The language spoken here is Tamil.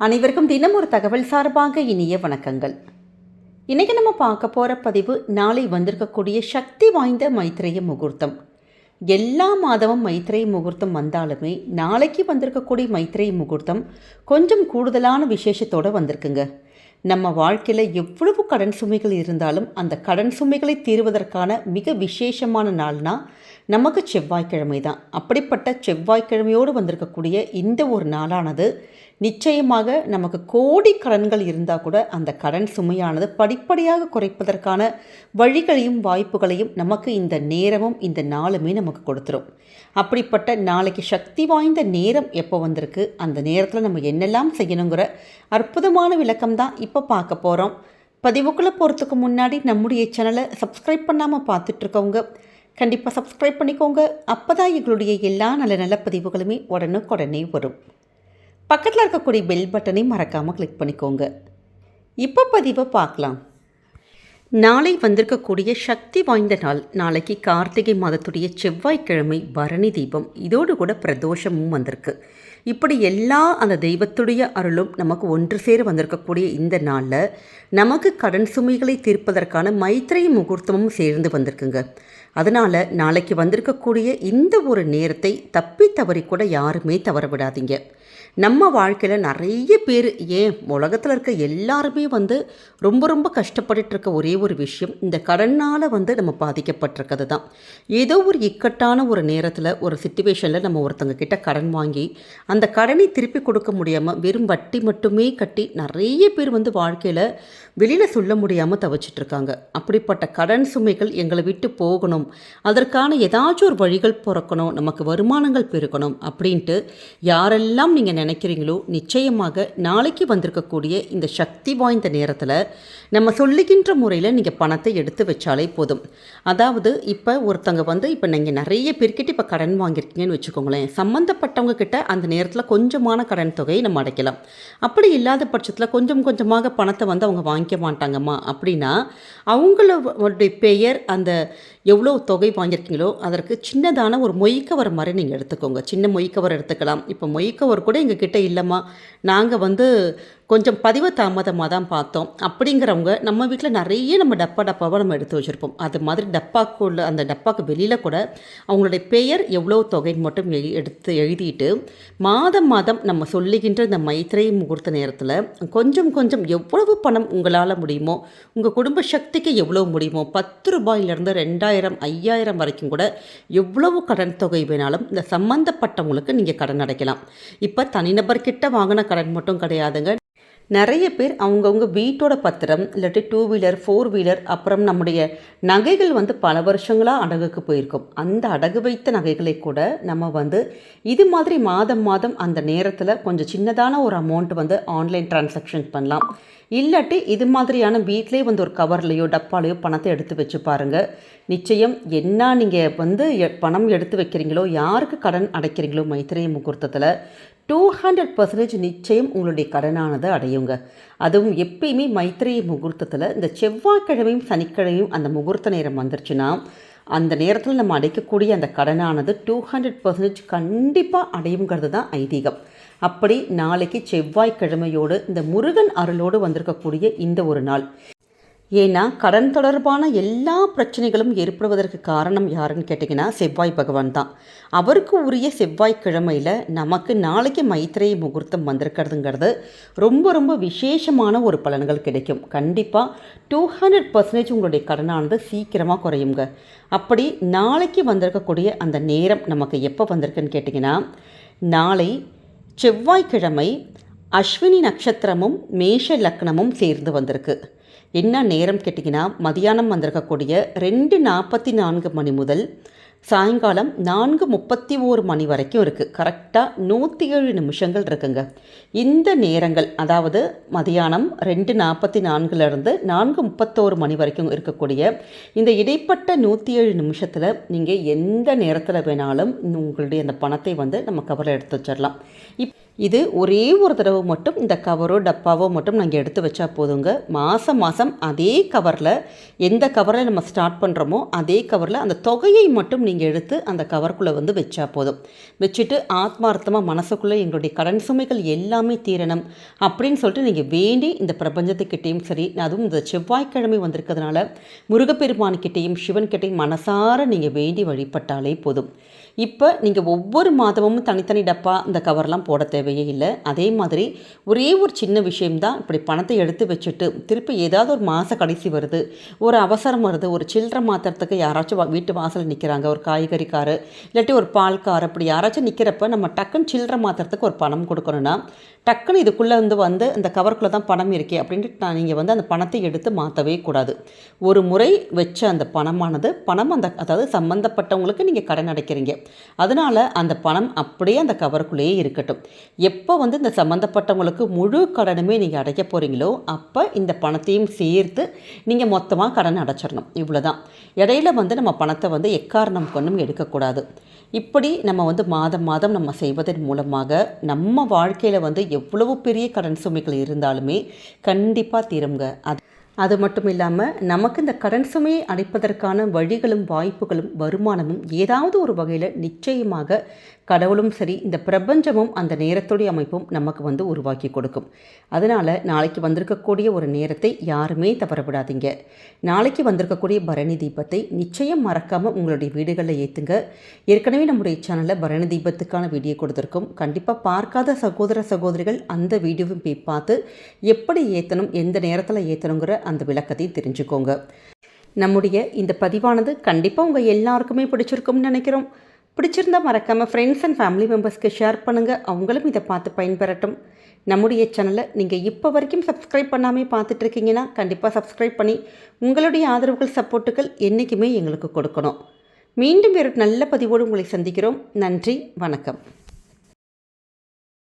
அனைவருக்கும் தினம் ஒரு தகவல் சார்பாக இனிய வணக்கங்கள். இன்றைக்கி நம்ம பார்க்க போகிற பதிவு நாளை வந்திருக்கக்கூடிய சக்தி வாய்ந்த மைத்திரைய முகூர்த்தம். எல்லா மாதமும் மைத்திரை முகூர்த்தம் வந்தாலுமே நாளைக்கு வந்திருக்கக்கூடிய மைத்திரை முகூர்த்தம் கொஞ்சம் கூடுதலான விசேஷத்தோடு வந்திருக்குங்க. நம்ம வாழ்க்கையில் எவ்வளவு கடன் சுமைகள் இருந்தாலும் அந்த கடன் சுமைகளை தீர்வதற்கான மிக விசேஷமான நாள்னால் நமக்கு செவ்வாய்க்கிழமை தான். அப்படிப்பட்ட செவ்வாய்க்கிழமையோடு வந்திருக்கக்கூடிய இந்த ஒரு நாளானது நிச்சயமாக நமக்கு கோடி கடன்கள் இருந்தால் கூட அந்த கடன் சுமையானது படிப்படியாக குறைப்பதற்கான வழிகளையும் வாய்ப்புகளையும் நமக்கு இந்த நேரமும் இந்த நாளுமே நமக்கு கொடுத்துரும். அப்படிப்பட்ட நாளைக்கு சக்தி வாய்ந்த நேரம் எப்போ வந்திருக்கு அந்த நேரத்தில் நம்ம என்னெல்லாம் செய்யணுங்கிற அற்புதமான விளக்கம் தான் இப்போ பார்க்க போகிறோம் பதிவுக்குள்ளே போகிறதுக்கு முன்னாடி நம்முடைய சேனலை சப்ஸ்கிரைப் பண்ணாமல் பார்த்துட்ருக்கவங்க கண்டிப்பாக சப்ஸ்கிரைப் பண்ணிக்கோங்க. அப்போ தான் எங்களுடைய எல்லா நல்ல நல்ல பதிவுகளுமே உடனுக்குடனே வரும். பக்கத்தில் இருக்கக்கூடிய பெல் பட்டனை மறக்காமல் கிளிக் பண்ணிக்கோங்க. இப்போ பதிவை பார்க்கலாம். நாளை வந்திருக்கக்கூடிய சக்தி வாய்ந்த நாள் நாளைக்கு கார்த்திகை மாதத்துடைய செவ்வாய்க்கிழமை பரணி தீபம். இதோடு கூட பிரதோஷமும் வந்திருக்கு. இப்படி எல்லா அந்த தெய்வத்துடைய அருளும் நமக்கு ஒன்று சேர வந்திருக்கக்கூடிய இந்த நாளில் நமக்கு கடன் சுமைகளை தீர்ப்பதற்கான மைத்திரை முகூர்த்தமும் சேர்ந்து வந்திருக்குங்க. அதனால் நாளைக்கு வந்திருக்கக்கூடிய இந்த ஒரு நேரத்தை தப்பி தவறி கூட யாருமே தவற விடாதீங்க. நம்ம வாழ்க்கையில் நிறைய பேர் ஏன் உலகத்தில் இருக்க எல்லாருமே வந்து ரொம்ப ரொம்ப கஷ்டப்பட்டுட்டு இருக்க ஒரே ஒரு விஷயம் இந்த கடனால் வந்து நம்ம பாதிக்கப்பட்டிருக்கிறது தான் ஏதோ ஒரு இக்கட்டான ஒரு நேரத்தில் ஒரு சுச்சுவேஷனில் நம்ம ஒருத்தங்க கிட்ட கடன் வாங்கி அந்த கடனை திருப்பி கொடுக்க முடியாமல் வெறும் வட்டி மட்டுமே கட்டி நிறைய பேர் வந்து வாழ்க்கையில் வெளியில் சொல்ல முடியாமல் தவச்சிட்ருக்காங்க அப்படிப்பட்ட கடன் சுமைகள் எங்களை விட்டு போகணும். அதற்கான ஏதாச்சும் ஒரு வழிகள் பிறக்கணும். நமக்கு வருமானங்கள் பெருக்கணும் அப்படின்ட்டு யாரெல்லாம் நீங்கள் நினைக்கிறீங்களோ நிச்சயமாக நாளைக்கு வந்திருக்கக்கூடிய இந்த சக்தி வாய்ந்த நேரத்தில் நம்ம சொல்லுகின்ற முறையில் நீங்கள் பணத்தை எடுத்து வச்சாலே போதும். அதாவது இப்போ ஒருத்தங்க வந்து இப்போ நீங்கள் நிறைய பேர்கிட்ட இப்போ கடன் வாங்கியிருக்கீங்கன்னு வச்சுக்கோங்களேன். சம்மந்தப்பட்டவங்க கிட்ட அந்த நேரத்தில் கொஞ்சமான கடன் தொகையை நம்ம அடைக்கலாம். அப்படி இல்லாத பட்சத்தில் கொஞ்சம் கொஞ்சமாக பணத்தை வந்து அவங்க வாங்கிக்க மாட்டாங்கம்மா. அப்படின்னா அவங்களுடைய பெயர் அந்த எவ்வளோ தொகை வாங்கியிருக்கீங்களோ அதற்கு சின்னதான ஒரு மொய்க்கவர் மாதிரி நீங்கள் எடுத்துக்கோங்க. சின்ன மொய்க்கவர் எடுத்துக்கலாம். இப்போ மொய்க்கவர் கூட எங்கள் கிட்டே இல்லைம்மா. நாங்கள் வந்து கொஞ்சம் பதிவு தாமதமாக தான் பார்த்தோம். அப்படிங்கிறவங்க நம்ம வீட்டில் நிறைய நம்ம டப்பா டப்பாவாக நம்ம எடுத்து வச்சுருப்போம். அது மாதிரி டப்பாக்குள்ள அந்த டப்பாக்கு வெளியில் கூட அவங்களுடைய பெயர் எவ்வளோ தொகைன்னு மட்டும் எழு எடுத்து எழுதிட்டு மாதம் மாதம் நம்ம சொல்லுகின்ற இந்த மைத்திரை முகூர்த்த நேரத்தில் கொஞ்சம் கொஞ்சம் எவ்வளவு பணம் உங்களால் முடியுமோ உங்கள் குடும்ப சக்திக்கு எவ்வளோ முடியுமோ பத்து ரூபாயிலிருந்து ரெண்டாயிரம் ஐயாயிரம் வரைக்கும் கூட எவ்வளவு கடன் தொகை வேணாலும் இந்த சம்மந்தப்பட்டவங்களுக்கு நீங்கள் கடன் அடைக்கலாம். இப்போ தனிநபர்கிட்ட வாங்கின கடன் மட்டும் கிடையாதுங்க. நிறைய பேர் அவங்கவுங்க வீட்டோட பத்திரம் இல்லாட்டி டூ வீலர் ஃபோர் வீலர் அப்புறம் நம்முடைய நகைகள் வந்து பல வருஷங்களாக அடகுக்கு போயிருக்கும். அந்த அடகு வைத்த நகைகளை கூட நம்ம வந்து இது மாதிரி மாதம் மாதம் அந்த நேரத்தில் கொஞ்சம் சின்னதான ஒரு அமௌண்ட் வந்து ஆன்லைன் டிரான்சாக்ஷன் பண்ணலாம். இல்லாட்டி இது மாதிரியான வீட்டிலே வந்து ஒரு கவர்லேயோ டப்பாலையோ பணத்தை எடுத்து வச்சு பாருங்கள் நிச்சயம் என்ன நீங்கள் வந்து பணம் எடுத்து வைக்கிறீங்களோ யாருக்கு கடன் அடைக்கிறீங்களோ மைத்திரை முகூர்த்தத்தில் டூ ஹண்ட்ரட் பர்சன்டேஜ் நிச்சயம் உங்களுடைய கடனானதை அடையுங்க. அதுவும் எப்பயுமே மைத்திரை முகூர்த்தத்தில் இந்த செவ்வாய்க்கிழமையும் சனிக்கிழமையும் அந்த முகூர்த்த நேரம் வந்துருச்சுன்னா அந்த நேரத்தில் நம்ம அடைக்கக்கூடிய அந்த கடனானது டூ ஹண்ட்ரட் பர்சன்டேஜ் கண்டிப்பாக அடையுங்கிறது தான் ஐதீகம். அப்படி நாளைக்கு செவ்வாய்க்கிழமையோடு இந்த முருகன் அருளோடு வந்திருக்கக்கூடிய இந்த ஒரு நாள். ஏன்னா கடன் தொடர்பான எல்லா பிரச்சனைகளும் ஏற்படுவதற்கு காரணம் யாருன்னு கேட்டிங்கன்னா செவ்வாய் பகவான் தான். அவருக்கு உரிய செவ்வாய் கிழமையில் நமக்கு நாளைக்கு மைத்திரை முகூர்த்தம் வந்திருக்கிறதுங்கிறது ரொம்ப ரொம்ப விசேஷமான ஒரு பலன்கள் கிடைக்கும். கண்டிப்பாக டூ ஹண்ட்ரட் பர்சன்டேஜ் உங்களுடைய கடனானது சீக்கிரமாக குறையுங்க. அப்படி நாளைக்கு வந்திருக்கக்கூடிய அந்த நேரம் நமக்கு எப்போ வந்திருக்குன்னு கேட்டிங்கன்னா நாளை செவ்வாய்க்கிழமை அஸ்வினி நட்சத்திரமும் மேஷ லக்னமும் சேர்ந்து வந்திருக்கு. என்ன நேரம் கேட்டிங்கன்னா மதியானம் வந்திருக்கக்கூடிய ரெண்டு நாற்பத்தி நான்கு மணி முதல் சாயங்காலம் நான்கு முப்பத்தி ஓரு மணி வரைக்கும் இருக்குது கரெக்டாக நூற்றி ஏழு நிமிஷங்கள் இருக்குங்க. இந்த நேரங்கள் அதாவது மதியானம் ரெண்டு நாற்பத்தி நான்குலேருந்து நான்கு முப்பத்தோரு மணி வரைக்கும் இருக்கக்கூடிய இந்த இடைப்பட்ட நூற்றி ஏழு நிமிஷத்தில் நீங்கள் எந்த நேரத்தில் வேணாலும் உங்களுடைய அந்த பணத்தை வந்து நம்ம கவரில் எடுத்து வச்சிடலாம் இப் இது ஒரே ஒரு தடவை மட்டும் இந்த கவரோ டப்பாவோ மட்டும் நாங்கள் எடுத்து வச்சா போதுங்க. மாதம் மாதம் அதே கவரில் எந்த கவரில் நம்ம ஸ்டார்ட் பண்ணுறோமோ அதே கவரில் அந்த தொகையை மட்டும் நீங்கள் எடுத்து அந்த கவருக்குள்ளே வந்து வச்சா போதும். வச்சுட்டு ஆத்மார்த்தமாக மனசுக்குள்ளே எங்களுடைய கடன் சுமைகள் எல்லாமே தீரணும் அப்படின்னு சொல்லிட்டு நீங்கள் வேண்டி இந்த பிரபஞ்சத்துக்கிட்டேயும் சரி அதுவும் இந்த செவ்வாய்க்கிழமை வந்திருக்கிறதுனால முருகப்பெருமான்கிட்டேயும் சிவன்கிட்டையும் மனசார நீங்கள் வேண்டி வழிபட்டாலே போதும். இப்போ நீங்கள் ஒவ்வொரு மாதமும் தனித்தனி டப்பா இந்த கவர்லாம் போட தேவையே இல்லை. அதே மாதிரி ஒரே ஒரு சின்ன விஷயம்தான் இப்படி பணத்தை எடுத்து வச்சுட்டு திருப்பி ஏதாவது ஒரு மாத கடைசி வருது ஒரு அவசரம் வருது ஒரு சில்லறை மாத்திரத்துக்கு யாராச்சும் வீட்டு வாசலில் நிற்கிறாங்க ஒரு காய்கறிக்கார் இல்லாட்டி ஒரு பால்கார் அப்படி யாராச்சும் நிற்கிறப்ப நம்ம டக்குன்னு சில்லறை மாத்திரத்துக்கு ஒரு பணம் கொடுக்கணும்னா டக்குன்னு இதுக்குள்ளே வந்து வந்து அந்த கவருக்குள்ளே தான் பணம் இருக்கே அப்படின்ட்டு நான் நீங்கள் வந்து அந்த பணத்தை எடுத்து மாற்றவே கூடாது. ஒரு முறை வச்ச அந்த பணமானது பணம் அந்த அதாவது சம்மந்தப்பட்டவங்களுக்கு நீங்கள் கடன் அடைக்கிறீங்க. அதனால் அந்த பணம் அப்படியே அந்த கவருக்குள்ளேயே இருக்கட்டும். எப்போ வந்து இந்த சம்மந்தப்பட்டவங்களுக்கு முழு கடனுமே நீங்கள் அடைக்க போகிறீங்களோ அப்போ இந்த பணத்தையும் சேர்த்து நீங்கள் மொத்தமாக கடன் அடைச்சிடணும். இவ்வளோதான் இடையில வந்து நம்ம பணத்தை வந்து எக்காரணம் கொண்டும் எடுக்கக்கூடாது. இப்படி நம்ம வந்து மாதம் மாதம் நம்ம செய்வதன் மூலமாக நம்ம வாழ்க்கையில் வந்து எவ்வளவு பெரிய கடன் சுமைகள் இருந்தாலுமே கண்டிப்பாக தீருங்க. அது அது மட்டும் இல்லாமல் நமக்கு இந்த கடன் சுமையை அடைப்பதற்கான வழிகளும் வாய்ப்புகளும் வருமானமும் ஏதாவது ஒரு வகையில் நிச்சயமாக கடவுளும் சரி இந்த பிரபஞ்சமும் அந்த நேரத்துடைய அமைப்பும் நமக்கு வந்து உருவாக்கி கொடுக்கும். அதனால் நாளைக்கு வந்திருக்கக்கூடிய ஒரு நேரத்தை யாருமே தவற விடாதீங்க நாளைக்கு வந்திருக்கக்கூடிய பரணி தீபத்தை நிச்சயம் மறக்காமல் உங்களுடைய வீடுகளில் ஏற்றுங்க ஏற்கனவே நம்முடைய சேனலில் பரணி தீபத்துக்கான வீடியோ கொடுத்துருக்கோம். கண்டிப்பாக பார்க்காத சகோதர சகோதரிகள் அந்த வீடியோவும் போய் பார்த்து எப்படி ஏற்றணும் எந்த நேரத்தில் ஏற்றணுங்கிற அந்த விளக்கத்தையும் தெரிஞ்சுக்கோங்க. நம்முடைய இந்த பதிவானது கண்டிப்பாக உங்கள் எல்லாருக்குமே பிடிச்சிருக்கும்னு நினைக்கிறோம். பிடிச்சிருந்தா மறக்காமல் ஃப்ரெண்ட்ஸ் அண்ட் ஃபேமிலி மெம்பர்ஸ்க்கு ஷேர் பண்ணுங்கள் அவங்களும் இதை பார்த்து பயன்பெறட்டும். நம்முடைய சேனலை நீங்கள் இப்போ வரைக்கும் சப்ஸ்கிரைப் பண்ணாமல் பார்த்துட்டு இருக்கீங்கன்னா கண்டிப்பாக சப்ஸ்கிரைப் பண்ணி உங்களுடைய ஆதரவுகள் சப்போர்ட்டுகள் என்றைக்குமே எங்களுக்கு கொடுக்கணும். மீண்டும் வேறு நல்ல பதிவோடு உங்களை சந்திக்கிறோம். நன்றி வணக்கம்.